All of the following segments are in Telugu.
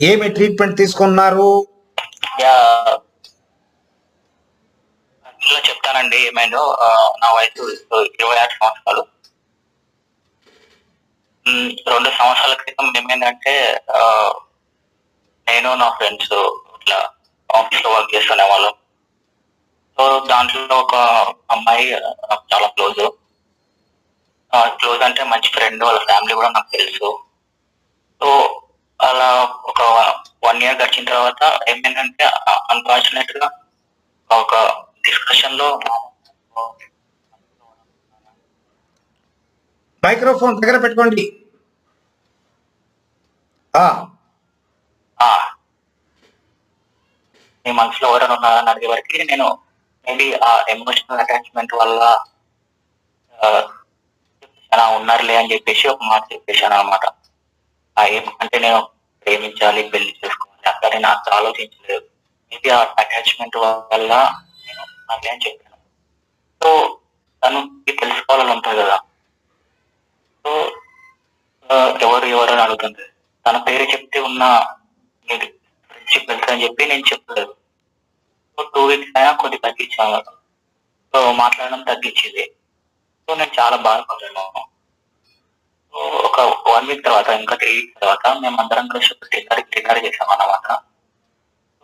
ఏమి ట్రీట్మెంట్ తీసుకున్నారు? యా. ఇలా చెప్తానండి ఏమైందో నా వయసు ఇరవై ఆరు సంవత్సరాలు. రెండు సంవత్సరాల క్రితం ఏమైందంటే నేను నా ఫ్రెండ్స్ ఇట్లా ఆఫీస్లో వర్క్ చేస్తునే వాళ్ళం. సో దాంట్లో ఒక అమ్మాయి నాకు చాలా క్లోజ్ క్లోజ్ అంటే మంచి ఫ్రెండ్ వాళ్ళ ఫ్యామిలీ కూడా నాకు తెలుసు. సో అలా ఒక వన్ ఇయర్ గడిచిన తర్వాత ఏమైందంటే అన్ఫార్చునేట్గా ఒక డిస్కషన్లో మైక్రోఫోన్ దగ్గర పెట్టుకోండి. నీ మనసులో ఎవరైనా ఉన్నారని అడిగే వరకు నేను మేబీ ఆ ఎమోషనల్ అటాచ్మెంట్ వల్ల అలా ఉన్నారులే అని చెప్పేసి ఒక మాట చెప్పేశాను అనమాట అంటే నేను ప్రేమించాలి పెళ్ళి చేసుకోవాలి అక్కడే నాకు ఆలోచించలేదు. మేబీ ఆ అటాచ్మెంట్ వల్ల నేను అదే అని చెప్పాను. సో తను తెలుసుకోవాలని ఉంటుంది కదా. సో ఎవరు ఎవరు అని అడుగుతుంది. తన పేరు చెప్తే ఉన్న నీకు ఫ్రెండ్షిప్ వెళ్తారని చెప్పి నేను చెప్పలేదు. సో టూ వీక్స్ అయినా కొద్దిగా తగ్గించాను. సో మాట్లాడడం తగ్గించింది. సో నేను చాలా బాధపడ్డాను. ఒక వన్ వీక్ తర్వాత ఇంకా త్రీ వీక్స్ తర్వాత మేము అందరం కలిసి ఒక డిన్నర్ డిన్నర్ చేసాం అన్నమాట.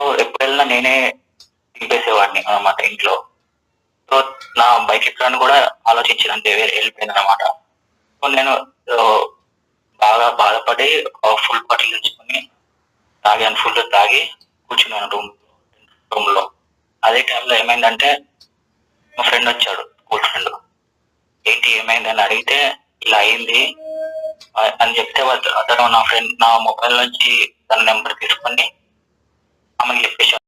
సో ఎప్పుడు నేనే దింపేసేవాడిని అన్నమాట ఇంట్లో. సో నా బైక్ ఎక్కడానికి కూడా ఆలోచించినంతే వెళ్ళిపోయింది అనమాట సో నేను బాగా బాధపడి ఫుల్ బాటిల్ తెచ్చుకొని తాగాను ఫుల్ తాగి కూర్చున్నాను రూమ్ రూమ్లో. అదే టైంలో ఏమైందంటే మా ఫ్రెండ్ వచ్చాడు స్కూల్ ఫ్రెండ్ ఏంటి ఏమైందని అడిగితే ఇలా అయింది అని చెప్తే అతను నా ఫ్రెండ్ నా మొబైల్ నుంచి తన నెంబర్ తీసుకొని ఆమెకి చెప్పేశాను